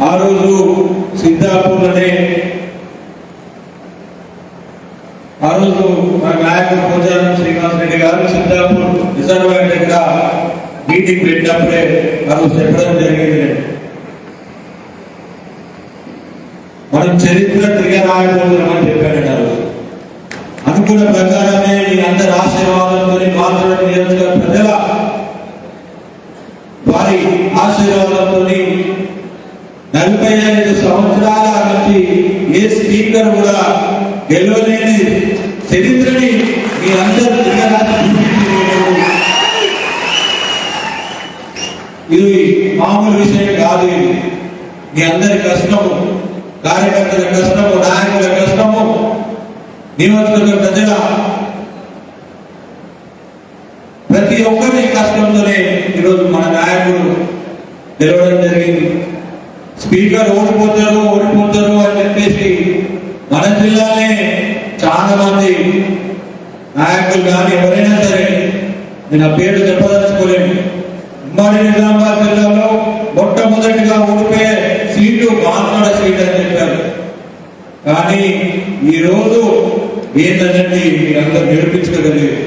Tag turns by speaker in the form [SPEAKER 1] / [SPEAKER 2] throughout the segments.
[SPEAKER 1] ఆ రోజు సిద్ధాపూర్లోనే ఆ రోజు మన నాయకుడు పోచారం శ్రీనివాస్ రెడ్డి గారు సిద్ధాపూర్ రిజర్వాయర్ దగ్గర మీటింగ్ పెట్టినప్పుడే మనం చెప్పడం జరిగింది. మనం చరిత్ర తిరగరాయబోతున్నామని చెప్పాడు అనుకున్న ప్రకారమే మీ అందరి ఆశీర్వాదంతో మాత్రమే నియోజకవర్గ ప్రజల వారి ఆశీర్వాదంతో నలభై ఐదు సంవత్సరాల నుంచి ఏ స్పీకర్ కూడా గెలవలేని చరిత్రని మీ అందరూ ఇది మామూలు విషయం కాదు ఇది. మీ అందరి కష్టము కార్యకర్తల కష్టము నాయకుల కష్టము నియోజకవర్గ ప్రజల ప్రతి ఒక్కరి కష్టంతోనే ఈరోజు మన నాయకుడు గెలవడం జరిగింది స్పీకర్ ఓడిపోతారు ఓడిపోతారు అని చెప్పేసి మన జిల్లానే చాలా మంది నాయకులు కానీ ఎవరైనా సరే నేను ఆ పేరు చెప్పదలుచుకోలేను. ఉమ్మడి నిజామాబాద్ జిల్లాలో మొట్టమొదటిగా ఓడిపోయే సీటు మాట్లాడ సీట్ అని చెప్పారు. కానీ ఈరోజు ఏంటంటే మీరందరూ నిరూపించగలిగారు.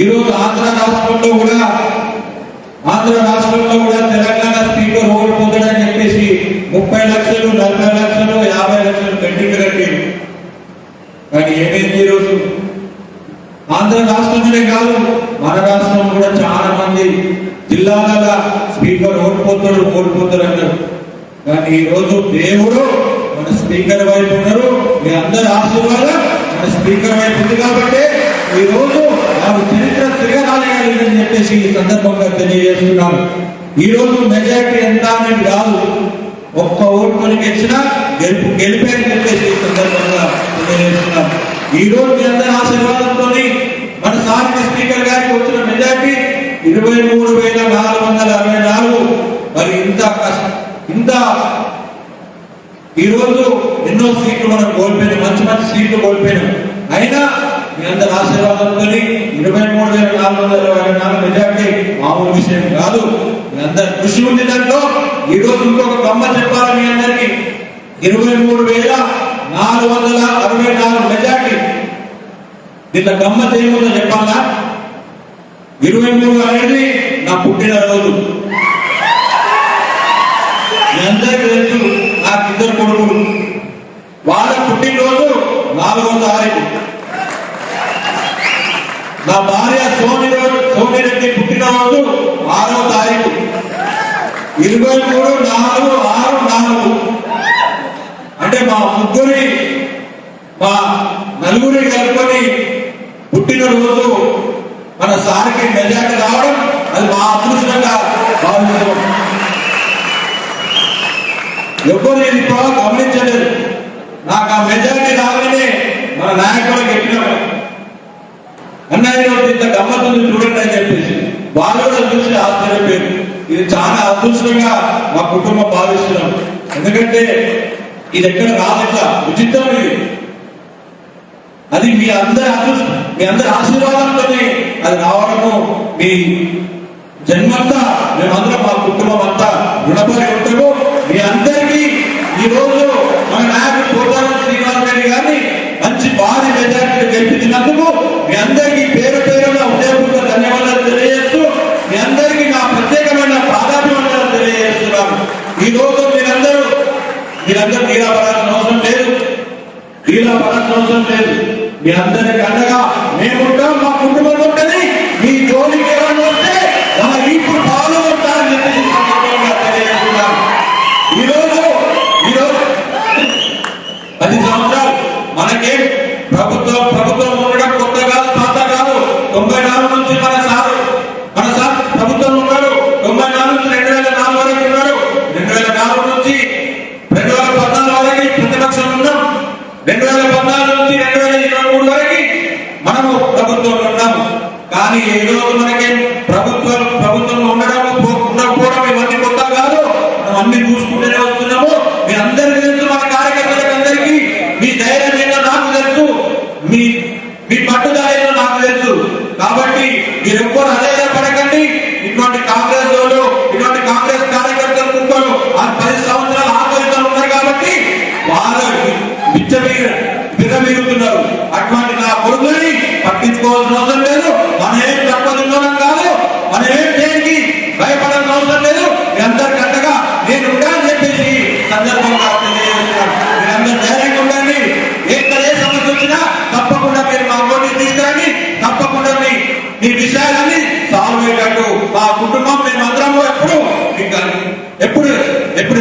[SPEAKER 1] ఈరోజు ఆంధ్ర రాష్ట్రంలో కూడా ఆంధ్ర రాష్ట్రంలో కూడా తెలంగాణ స్పీకర్ ఓడిపోతాడని చెప్పేసి ముప్పై లక్షలు నలభై లక్షలు యాభై లక్షలు పెండింగ్ కట్టి కానీ ఏమైంది ఈ రోజు ఆంధ్ర రాష్ట్రంలోనే కాదు మన రాష్ట్రం కూడా చాలా మంది జిల్లాల స్పీకర్ ఓడిపోతాడు ఓడిపోతాడు అన్నారు. కానీ ఈరోజు దేవుడు మన స్పీకర్ వైపు ఉన్నారు. మీ అందరి ఆశీర్వాదం మన స్పీకర్ వైపు ఉంది కాబట్టి ఈ రోజు వారు చరిత్ర తిరగరాలేదని చెప్పేసి ఈ సందర్భంగా తెలియజేస్తున్నాను ఈ రోజు మెజారిటీ ఎంత అనేది కాదు ఒక్క ఓటు మనకి ఇచ్చినా గెలుపు గెలిపే అని చెప్పేసి ఈ సందర్భంగా తెలియజేస్తున్నాం. ఈ రోజు మీ అందరి ఆశీర్వాదంతో మన సాహిత్య స్పీకర్ గారికి వచ్చిన మెజార్టీ ఇరవై మూడు వేల నాలుగు వందల అరవై నాలుగు. మరి ఇంత ఇంత ఈరోజు ఎన్నో సీట్లు మనం కోల్పోయినాం. మంచి మంచి సీట్లు కోల్పోయినాం. అయినా మీ అందరి ఆశీర్వాదంతో ఇరవై మూడు వేల నాలుగు వందల ఇరవై నాలుగు మెజార్టీ మామూలు విషయం కాదు. మీ అందరి కృషి ఉంది దాంట్లో. ఈ రోజు ఇంకొక గమ్మ చెప్పాలి మీ అందరికి. ఇరవై మూడు వేల నాలుగు వందల అరవై నాలుగు మెజార్టీ. దీంట్లో గమ్మత్ ఏముందో చెప్పాలా? ఇరవై మూడు అనేది నా పుట్టిన రోజు. అందరికీ తెలుసు నాకు ఇద్దరు కొడుకులు. వాళ్ళ పుట్టినరోజు నాలుగో తారీఖు నా భార్య సోని సోని రెడ్డి పుట్టినరోజు ఆరో తారీఖు. ఇరవై మూడు నాలుగు మా ముగ్గురి మా నలుగురి కలుపుకొని పుట్టినరోజు మన సార్కి మెజార్టీ రావడం అది మా అదృష్టంగా భావిస్తున్నాం. ఎవరు ఇది కూడా గమనించలేదు. నాకు ఆ మెజార్టీ రాగానే మన నాయకులు చెప్పినారు. అన్నయ్య ఇంత గమ్మతుంది చూడండి అని చెప్పేసి. వాళ్ళు కూడా చూసి ఆశ్చర్యపోయారు. ఇది చాలా అదృష్టంగా మా కుటుంబం భావిస్తున్నాం. ఎందుకంటే ఇది ఎక్కడ రాదట్లా ఇట్లా ఉచితం ఇది. అది మీ అందరి అదృష్టం. మీ అందరి ఆశీర్వాదంతోనే అది రావడము. మీ జన్మంతా మేమందరం మా కుటుంబం అంతా రుణపడి ఉంటాము. మీ అందరికీ ఈ రోజు మన నాయకుడు పోతారం శ్రీనివాస్ రెడ్డి గారిని మంచి భారీ మెజార్టీ గెలిపించినందుకు మీ అందరికీ పేరు పేరున ఉదయపూర్వక ధన్యవాదాలు తెలియజేస్తూ మీ అందరికీ నా ప్రత్యేకమైన పాదాభివందనాలు తెలియజేస్తున్నాను ఈ రోజు మీరందరూ మీరందరూ నీలా పడాల్సిన అవసరం లేదు నీలా పడాల్సిన అవసరం లేదు మీ అందరికి అండగా మేముంటాం మా కుటుంబం ఉంటుంది.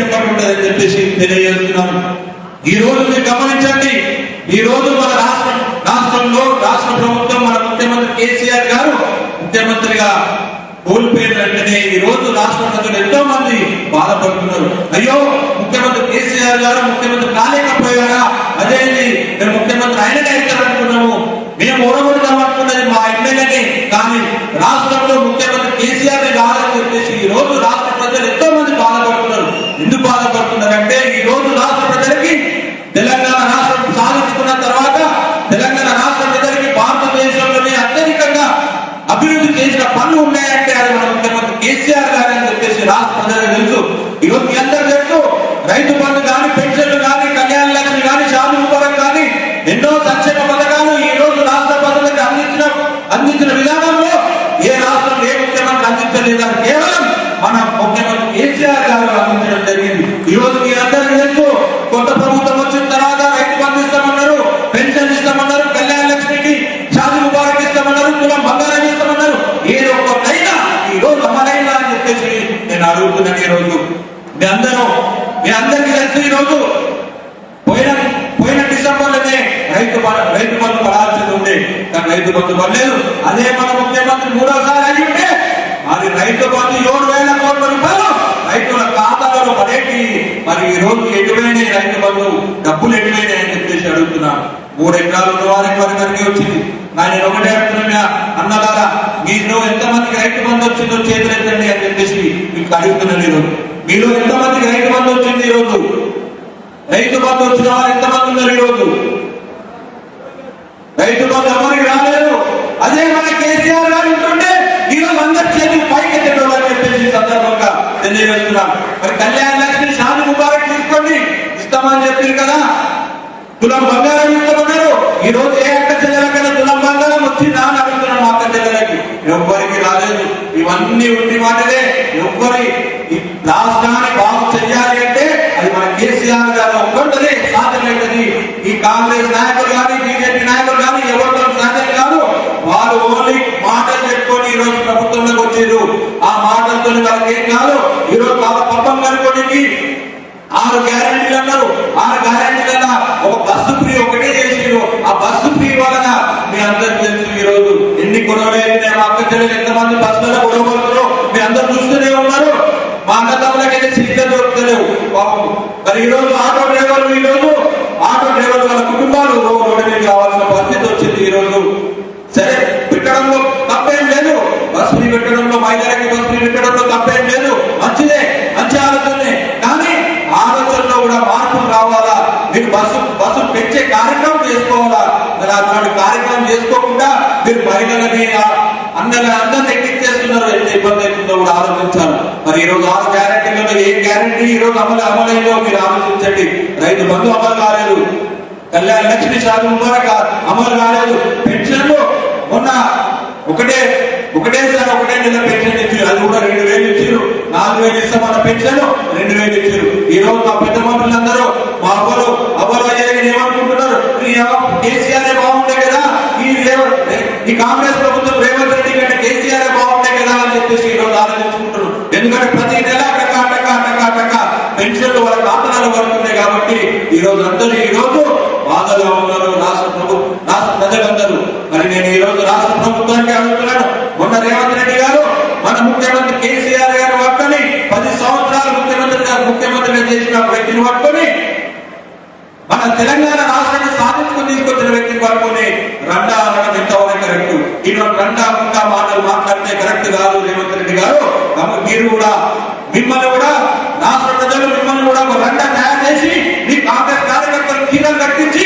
[SPEAKER 1] ఎప్పుడు ఉంటుందని చెప్పేసి తెలియజేస్తున్నాను. ఈ రోజు మీరు గమనించండి ఈ రోజు మన రాష్ట్రం రాష్ట్రంలో రాష్ట్ర ప్రభుత్వం మన ముఖ్యమంత్రి కేసీఆర్ గారు ముఖ్యమంత్రిగా కోల్పోయిన వెంటనే ఈ రోజు రాష్ట్ర ప్రజలు ఎంతో మంది బాధపడుతున్నారు. అయ్యో ముఖ్యమంత్రి కేసీఆర్ గారు ముఖ్యమంత్రి కాలేకపోయారా? అదే మేము ముఖ్యమంత్రి ఆయననే అవుతారనుకున్నాము మేము ఓడగొడతామనుకున్నది మా ఎమ్మెల్యేని. కానీ రాష్ట్రంలో ముఖ్యమంత్రి కేసీఆర్ కాదని చెప్పేసి ఈ రోజు రాష్ట్ర ప్రజలు ఎంతో మంది బాధపడుతున్నారు. ఎందుకు బాధపడుతున్నారు నేను అడుగుతున్నాను ఈ రోజు మీ అందరూ మీ అందరికీ తెలుసు ఈ రోజు పోయిన పోయిన డిసెంబర్లోనే రైతు రైతు బంధు పడాల్సింది ఉంది కానీ రైతు బంధు పడలేదు అదే మన ముఖ్యమంత్రి మూడోసారి అయి ఉంటే అది రైతు బంధు ఏడు వేల కోట్ల రూపాయలు రైతుల ఖాతాలో పడేటి. మరి ఈ రోజు ఎటువైనా రైతు బంధు? డబ్బులు ఎటువైనా అని చెప్పేసి అడుగుతున్నా. మూడు ఎకరాలు ఉన్న వారికి వారికి అన్నీ వచ్చింది. కానీ ఒకటే అడుగుతున్నా అన్నదారా మీరు ఎంతమందికి రైతు బంధు వచ్చిందో చేతులు ఎత్తండి మీకు అడుగుతున్నాను నేను మీలో ఎంతమందికి రైతు బంధు వచ్చింది ఈరోజు? రైతు బంధు వచ్చిన వారు ఎంతమంది ఉన్నారు ఈరోజు? రైతు బంధు ఎవరికి రాలేదు? అదే మన కేసీఆర్ గారు ఉంటుంటే ఈరోజు అందరి చేతులు పైకి ఎత్తడం అని చెప్పేసి సందర్భంగా తెలియజేస్తున్నాం మరి కళ్యాణ లక్ష్మి షాది ముబారక్ తీసుకోండి. ఇస్తామని చెప్పారు కదా. తులం బంగారం ఇస్తామన్నారు. ఈ రోజు ఏ అక్క చెల్లెల కదా తులం బంగారం వచ్చిందా అని అడుగుతున్నాం మా అక్క చెల్లెలకి ఎవ్వరికి రాలేదు ఇవన్నీ ఉండి వాటిదే ఎవ్వరి రాష్ట్రాన్ని బాగు చెయ్యాలి అంటే అది మన కేసీఆర్ గారు ఒక్కరితోనే సాధ్యమవుతుంది ఈ కాంగ్రెస్ నాయకులు కానీ బీజేపీ నాయకులు కానీ ఎవరితో సాధ్యం కాదు. వారు ఓన్లీ మాటలు చెప్పుకొని ఈ రోజు ప్రభుత్వంలోకి వచ్చారు. ఆ మాటలతో వాళ్ళకి ఏం కాదు. ఈ రోజు వాళ్ళ పప్పం కనుకోనికి ఆరు గ్యారంటీలు అన్నారు. ఆరు గ్యారంటీల ఒక బస్సు ఫ్రీ ఒకటే చేసిండ్రు. ఆ బస్సు ఫ్రీ వలన మీ అందరికి తెలుసు ఈ రోజు ఎన్ని గొడవలు నేను మా అక్క చెల్లెలు ఎంత బస్సులలో గొడవ పడుతున్నారో మీ అందరు చూస్తూనే ఉన్నారు మా అన్నదమ్ములకైతే సీట్లు దొరుకుతలేవు పాపం మరి ఈ రోజు ఆటో డ్రైవర్లు ఈ రోజు ఆటో డ్రైవర్లు వాళ్ళ కుటుంబాలు రోడ్డు కావాల్సిన పరిస్థితి వచ్చింది ఈ రోజు సరే పెట్టడంలో తప్పేం లేదు. బస్ ఫ్రీ పెట్టడంలో మహిళలకి బస్ ఫ్రీ పెట్టడంలో తప్పేం లేదు. మంచిదే మంచి ఆలోచనే. కానీ ఆలోచనలో కూడా మార్పులు రావాలా? మీరు బస్సు బస్సు పెంచే కార్యక్రమం చేసుకోవాలా? మరి అటువంటి కార్యక్రమం చేసుకోకుండా మీరు మహిళలని అందరి అందరిని ఎక్కించేస్తున్నారు. ఎంత ఇబ్బంది అవుతుందో కూడా ఆలోచించాలి. మరి ఈ రోజు ఆరు గ్యారెంటీలలో ఏ గ్యారెంటీ? ఈ రోజు అమలు అమలైందో మీరు ఆలోచించండి. రైతు బంధు అమలు కాలేదు. కళ్యాణ లక్ష్మి షాది ముబారక్ అమలు కాలేదు. పెన్షన్లు మొన్న ఒకటే ఒకటేసారి ఒకటే నెల పెన్షన్ ఇచ్చారు. అది కూడా రెండు వేలు ఇచ్చారు. నాలుగు వేలు ఇస్తామన్న పెన్షన్ రెండు వేలు ఇచ్చారు. ఈ రోజు మా పెద్ద మనుషులందరూ మా అవ్వలు అవ్వలు అయ్యారు ఏమనుకుంటున్నారు? కేసీఆర్ బాగుండే కదా. ఈ ఈ కాంగ్రెస్ ప్రభుత్వం రేవంత్ రెడ్డి కంటే కేసీఆర్ బాగుండే కదా అని చెప్పేసి ఈ రోజు ఆలోచించుకుంటున్నారు ఎందుకంటే ప్రతి నెల టకా టకా టకా టకా పెన్షన్లు వాళ్ళ ఖాతాల వరకు ఉన్నాయి కాబట్టి ఈ రోజు అందరూ ఈ రోజు బాధలో ఉన్నారు రాష్ట్ర ప్రభు రాష్ట్ర ప్రజలందరూ మరి నేను ఈ రోజు రాష్ట్ర ప్రభుత్వానికి అడుగుతున్నాను మొన్న రేవంత్ రెడ్డి గారు మన ముఖ్యమంత్రి కేసీఆర్ గారు పట్టుకొని పది సంవత్సరాలు ముఖ్యమంత్రి గారు ముఖ్యమంత్రిగా చేసిన వ్యక్తిని పట్టుకొని మన తెలంగాణ రాష్ట్రాన్ని సాధించుకుని తీసుకొచ్చిన వ్యక్తిని పట్టుకొని రండా అనడం ఎంతవరకు కరెక్ట్. ఈరోజు రండా ముందా మాటలు మాట్లాడితే కరెక్ట్ కాదు రేవంత్ రెడ్డి గారు. మీరు కూడా మిమ్మల్ని కూడా రాష్ట్ర ప్రజలు మిమ్మల్ని కూడా ఒక రండా తయారు చేసి మీ కాంగ్రెస్ కార్యకర్తలు తీరం కట్టించి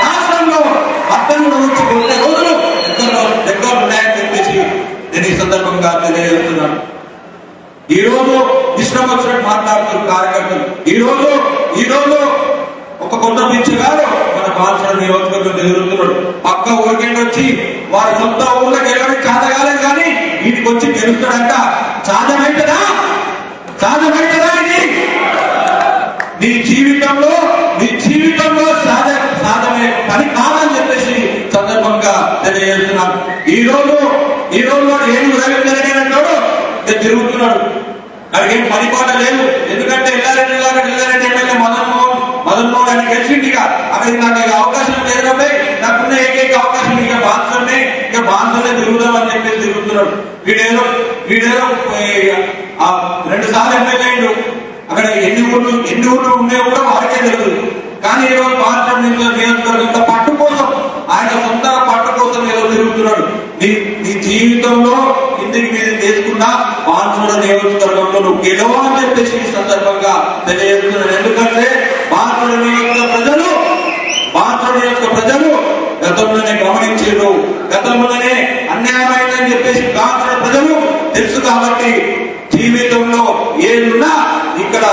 [SPEAKER 1] రాష్ట్రంలో అర్థంలో వచ్చి కొన్ని రోజులు ఎంతో దగ్గర ఉన్నాయని చెప్పేసి నేను ఈ సందర్భంగా తెలియజేస్తున్నాను. ఈ రోజు ఇష్టం వచ్చినట్టు మాట్లాడుతున్న కార్యకర్తలు ఈ రోజు ఈ రోజు ఒక కొండ పిచ్చి గారు మన బాల్సర నియోజకవర్గం ఎదురుతున్నాడు పక్క ఊరికెండి వచ్చి వారి సొంత ఊళ్ళకి వెళ్ళడం చాదగాలేదు కానీ వీటికి వచ్చి గెలుస్తాడంట. సాధ్యమైందా సాధ్యమైందా ఇది? నీ జీవితంలో నీ జీవితంలో సాధ సాధమే పని కాదని చెప్పేసి సందర్భంగా తెలియజేస్తున్నాను. ఈ రోజు ఈ రోజు ఏం ఏనుగు రవీంద్ర అంటాడు నేను తిరుగుతున్నాడు. అడిగే పని పాట లేదు. ఎందుకంటే ఎల్లారెడ్డి లాగా ఎల్లారెడ్డి ఎమ్మెల్యే మదన్ మోహన్ మదన్ మోహన్ అని గెలిచింది ఇక అక్కడికి నాకు ఇక అవకాశం లేదు కాబట్టి నాకున్న ఏకైక అవకాశం ఇక బాన్సర్నే ఇక బాన్సర్నే తిరుగుదాం అని చెప్పేసి తిరుగుతున్నాడు. వీడేదో వీడేదో రెండు సార్లు ఎమ్మెల్యే అయ్యిండు అక్కడ ఎన్ని ఊళ్ళు ఎన్ని ఊళ్ళు ఉన్నాయో కూడా వారికే తెలియదు కానీ ఈరోజు బాన్సర్ నియోజకవర్గంలో పట్టు కోసం ఆయన సొంత పట్టు కోసం ఏదో తిరుగుతున్నాడు. నీ నీ జీవితంలో ఇంటికి మీద తీసుకున్న బాన్సుడ నియోజకవర్గంలో నువ్వు గెలవ అని చెప్పేసి ఈ సందర్భంగా తెలియజేస్తున్నాను. ఎందుకంటే బాన్సుడ నియోజక ప్రజలు బాన్సుడ నియోజక ప్రజలు గతంలోనే గమనించారు గతంలోనే అన్యాయమైందని చెప్పేసి బాన్సుడ ప్రజలు తెలుసు కాబట్టి జీవితంలో ఏదున్నా ఇక్కడ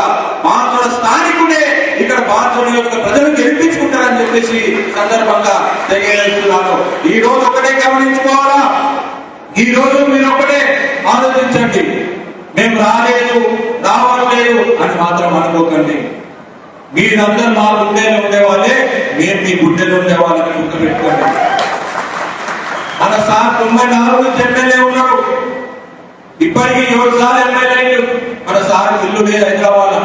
[SPEAKER 1] బాన్సుడ స్థానికుడే ఇక్కడ బాన్సుడ యొక్క ప్రజలు గెలిపించుకుంటారని చెప్పేసి సందర్భంగా తెలియజేస్తున్నాను. ఈ రోజు ఒకటే గమనించుకోవాలా? ఈ రోజు మీరు ఒకటే ఆలోచించండి. మేము రాలేదు రావట్లేదు అని మాత్రం అనుకోకండి. మీరందరూ మా గుండెలో ఉండేవాళ్ళే మేము మీ గుండెలో ఉండేవాళ్ళని గుర్తుపెట్టుకోండి. మన సార్ తొంభై నాలుగు ఎమ్మెల్యే ఉన్నాడు ఇప్పటికీ ఏడు సార్లు ఎమ్మెల్యే మన సార్ ఇల్లు లేదు హైదరాబాద్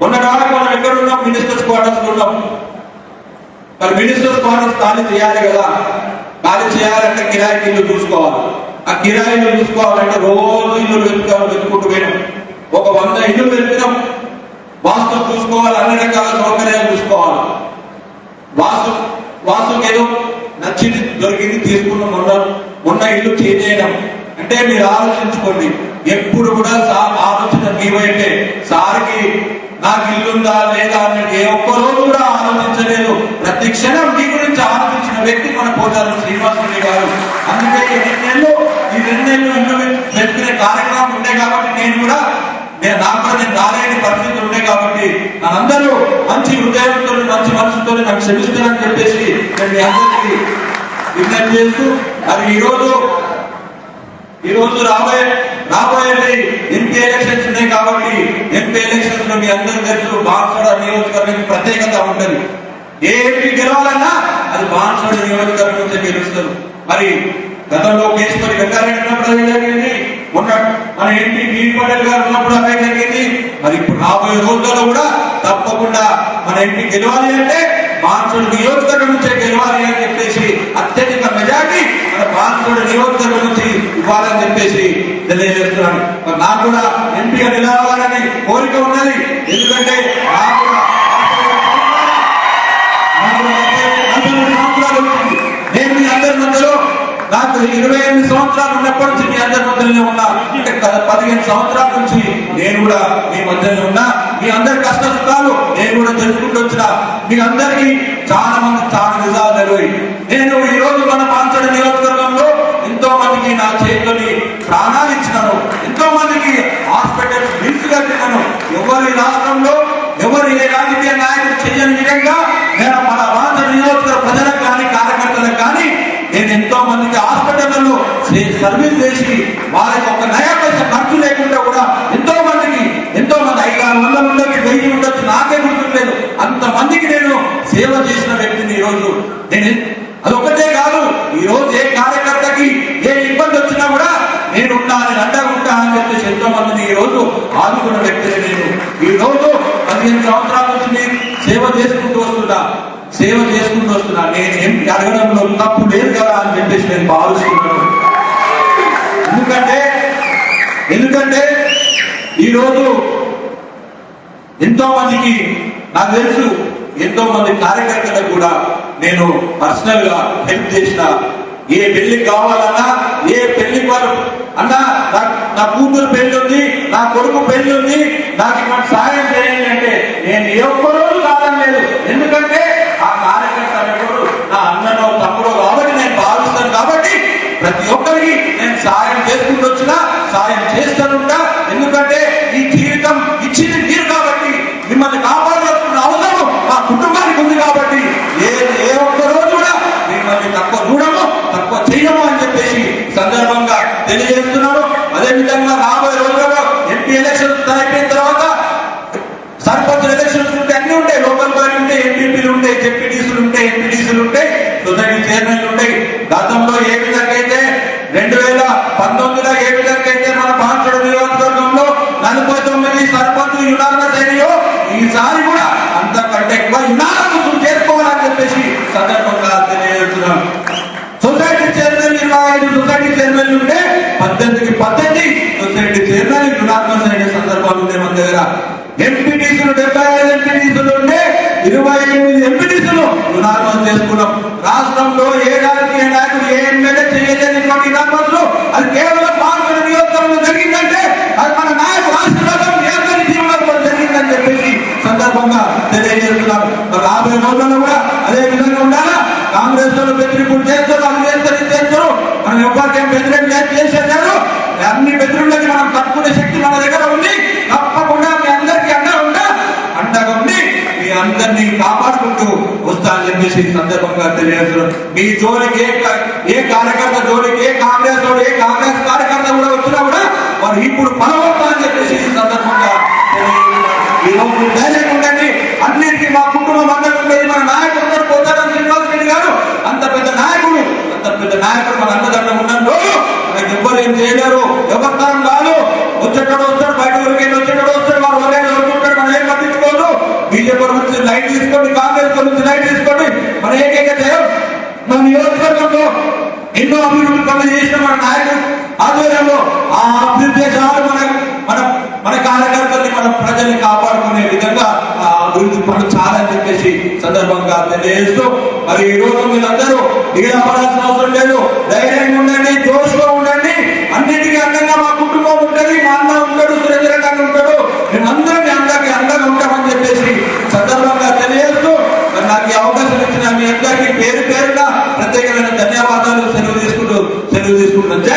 [SPEAKER 1] మొన్న కాక మనం ఎక్కడ ఉన్నాం మినిస్టర్స్ క్వార్టర్స్ ఉన్నాం. మరి మినిస్టర్స్ క్వార్టర్స్ ఖాళీ చేయాలి కదా. ఖాళీ చేయాలంటే కిరాయి ఇల్లు చూసుకోవాలి. ఆ కిరాయి ఇల్లు చూసుకోవాలంటే రోజు ఇల్లు వెతుకోవాలి వెతుకుంటూ పోయినాం. ఒక వంద ఇల్లు వెతికినాం. వాస్తు చూసుకోవాలి అన్ని రకాల సౌకర్యాలు చూసుకోవాలి. వాస్తు వాస్తుకి ఏదో నచ్చింది దొరికింది తీసుకున్నాం మొన్న మొన్న ఇల్లు చేంజ్ చేయడం అంటే మీరు ఆలోచించుకోండి. ఎప్పుడు కూడా సార్ ఆలోచన మీ వైపే. సార్కి నాకు ఇల్లుందా లేదా అన్నట్టు ఏ ఒక్క రోజు కూడా ఆలోచించలేదు. ప్రతి క్షణం మీ గురించి ఆలోచించిన వ్యక్తి మన పోతారు శ్రీనివాసరెడ్డి గారు. అందుకే ఈ రెండేళ్ళు ఈ రెండేళ్ళు ఇల్లు పెట్టుకునే కార్యక్రమం ఉండే కాబట్టి నేను కూడా నేను నాకు కూడా నేను రాలేని పరిస్థితులు ఉన్నాయి కాబట్టి నన్నందరూ మంచి హృదయంతో మంచి మనసుతో నాకు క్షమిస్తారని చెప్పేసి నేను మీ అందరికీ విజ్ఞప్తి చేస్తూ మరి ఈరోజు ఈ రోజు రాబోయే రాబోయేది ఎంపీ ఎలక్షన్స్ ఉన్నాయి కాబట్టి ఎంపీ ఎలక్షన్స్లో మీ అందరూ తెలుసు బాన్సోడ నియోజకవర్గం ప్రత్యేకత ఉంటుంది. ఏ ఎంపీ గెలవాలన్నా అది బాన్సోడ నియోజకవర్గం నుంచి గెలుస్తారు. మరి గతంలో కేసుపరి వెంకారెడ్డి ఉన్నప్పుడు అదే జరిగింది. మొన్న మన ఎంపీ బీవీ పటేల్ గారు ఉన్నప్పుడు అదే జరిగింది. మరి ఇప్పుడు రాబోయే రోజుల్లో కూడా తప్పకుండా మన ఎంపీ గెలవాలి అంటే బాన్సోడ నియోజకవర్గం నుంచే గెలవాలి అని చెప్పేసి అత్యధిక మెజార్టీ మన బాన్సోడ నియోజకవర్గం నుంచి ఇవ్వాలని చెప్పేసి తెలియజేస్తున్నాను. మరి నాకు కూడా ఎంపీగా నిలవాలని కోరిక ఉన్నది. ఎందుకంటే నాకు నేను మీ అందరి మధ్యలో నాకు ఇరవై ఎనిమిది సంవత్సరాలు ఉన్నప్పటి నుంచి మీ అందరి మధ్యలోనే ఉన్నా. అంటే పదిహేను సంవత్సరాల నుంచి నేను కూడా మీ మధ్యలో ఉన్నా. మీ అందరి కష్ట సుఖాలు నేను కూడా తెలుసుకుంటూ వచ్చిన. మీ అందరికీ చాలా మంది చాలా నిజాలు తెలివి. నేను ఈ రోజు మన పాంచడ నియోజకవర్గంలో ఎంతో మందికి నా చేతిలోని ప్రాణాలు ఇచ్చినాను. ఎంతో మందికి హాస్పిటల్స్ బిల్స్ కట్టినాను. ఎవరి రాష్ట్రంలో ఎవరు ఏ రాజకీయ నాయకులు చేయని విధంగా నేను మన రాష్ట్ర నియోజకవర్గ ప్రజలకు కానీ కార్యకర్తలకు కానీ నేను ఎంతో మందికి హాస్పిటల్లో సర్వీస్ చేసి వాళ్ళకి ఒక నయా ఖర్చు లేకుండా కూడా ఎంతో మందికి ఎంతో మంది ఐదు ఆరు వందల ఉండొచ్చు వెయ్యి ఉండొచ్చు. నాకే గుర్తులేదు అంత మందికి నేను సేవ చేసిన వ్యక్తిని ఈ రోజు నేను అదొకటే కాదు ఈ రోజు ఏ కార్యకర్తకి ఏ ఇబ్బంది వచ్చినా కూడా నేను ఉంటా నేను అండగా ఉంటా అని చెప్పేసి ఎంతో మందిని రోజు ఆదుకున్న వ్యక్తిని నేను. ఈ రోజు పదిహేను సంవత్సరాల నుంచి నేను సేవ చేసుకుంటూ వస్తున్నా. సేవ చేసుకుంటూ వస్తున్నా. నేను ఏం అడగడంలో తప్పు లేదు కదా అని చెప్పేసి నేను భావిస్తున్నాను. ఎందుకంటే ఎందుకంటే ఈరోజు ఎంతో మందికి నాకు తెలుసు ఎంతో మంది కార్యకర్తలకు కూడా నేను పర్సనల్గా హెల్ప్ చేసిన ఏ పెళ్ళి కావాలన్నా ఏ పెళ్ళి వారు అన్నా నా- నా కూతురు పెళ్ళి ఉంది నా కొడుకు పెళ్ళి ఉంది నాకు ఇటువంటి సాయం చేయండి అంటే నేను ఏ రోజు కాదని లేదు ఎందుకంటే ఆ కార్యకర్త అనేవాడు నా అన్ననో తమ్ముడో కాబట్టి నేను భావిస్తాను కాబట్టి ప్రతి ఒక్కరికి నేను సాయం చేసుకుంటూ వచ్చినా సాయం చేస్తానుంటా రెండు వేల పంతొమ్మిదిలో ఏ విధంగా అయితే మన పాంచడు యునానమస్ అయినాయో ఈసారి కూడా అంతకంటే ఎక్కువ యునానమస్ చేసుకోవాలని చెప్పేసి సందర్భంగా తెలియజేస్తున్నాం. సొసైటీ చైర్మన్ ఇరవై ఐదు సొసైటీ చైర్మన్ ఉంటే పద్దెనిమిదికి పద్దెనిమిది సొసైటీ చైర్మన్ యునానమస్ అయిన సందర్భాలు ఉన్నాయి మన దగ్గర. ఎంపీటీసీలు డెబ్బై ఐదు ఎంపీటీసీలు ఉంటే ఇరవై ఎనిమిది ఎంపీటీసీలు యునానమస్ చేసుకున్నాం. రాష్ట్రంలో ఏ రాజకీయ నాయకుడు ఏ ఎమ్మెల్యే చేయలేనటువంటి అది కేవలం పాల్గొన నియోజకవర్గంలో జరిగిందంటే అది మన నాయకుడు ఆశీర్వాదం మీ అందరి జీవనంలో జరిగిందని చెప్పేసి సందర్భంగా తెలియజేస్తున్నాం మరి రాబోయే రోజుల్లో కూడా అదే విధంగా ఉండాలా? కాంగ్రెస్లో బెదిరింపులు చేస్తారు అది చేస్తారు ఇది చేస్తారు. మనం ఎవరికేం బెదిరింపు చేసేసారు అన్ని బెదిరింపులకి మనం తట్టుకునే శక్తి మన దగ్గర ఉంది. తప్పకుండా మీ అందరికీ అండగా ఉంటా అండగా ఉండి మీ అందరినీ కాపాడుకుంటూ వస్తా అని చెప్పేసి సందర్భంగా తెలియజేస్తున్నాం మీ జోలికి ఏ ఏ కార్యకర్త జోలికి ఏ కాంగ్రెస్ ఏ కాంగ్రెస్ కార్యకర్త కూడా వచ్చినా కూడా వారు ఇప్పుడు పలవద్దా అని చెప్పేసి ఈ సందర్భంగా తెలియజేస్తున్నాం. ఈ రోజు ధైర్యంగా ఉండండి. అన్నిటికీ మా కుటుంబం అందరూ మన నాయకుడు ఉన్నారు. పోతారం శ్రీనివాస్ రెడ్డి గారు. అంత పెద్ద నాయకుడు అంత పెద్ద నాయకుడు మన అన్నదండ ఉన్న రోజు మనకి ఎవ్వరు ఏం చేయలేరు. ఎవరు తరం కాదు వచ్చేటాడు వస్తాడు బయట ఊరికి వచ్చేటాడు వస్తాడు వారు వరే ఉంటాడు మనం ఏం పట్టించుకోరు బీజేపీ నుంచి లైట్ తీసుకోండి కాంగ్రెస్ నుంచి లైట్ తీసుకోండి మన ఏకైక జయం మన ఆధ్వర్యంలో ఎన్నో అభివృద్ధి పనులు చేసిన మన నాయకుడు ఆధ్వర్యంలో ఆ అభివృద్ధి చాలు మన మన మన కార్యకర్తల్ని మన ప్రజల్ని కాపాడుకునే విధంగా ఆ అభివృద్ధి పనులు చాలా చెప్పేసి సందర్భంగా తెలియజేస్తూ మరి ఈ రోజు మీరందరూ పడాల్సిన అవసరం లేదు. ధైర్యంగా ఉండండి జోష్గా అవకాశం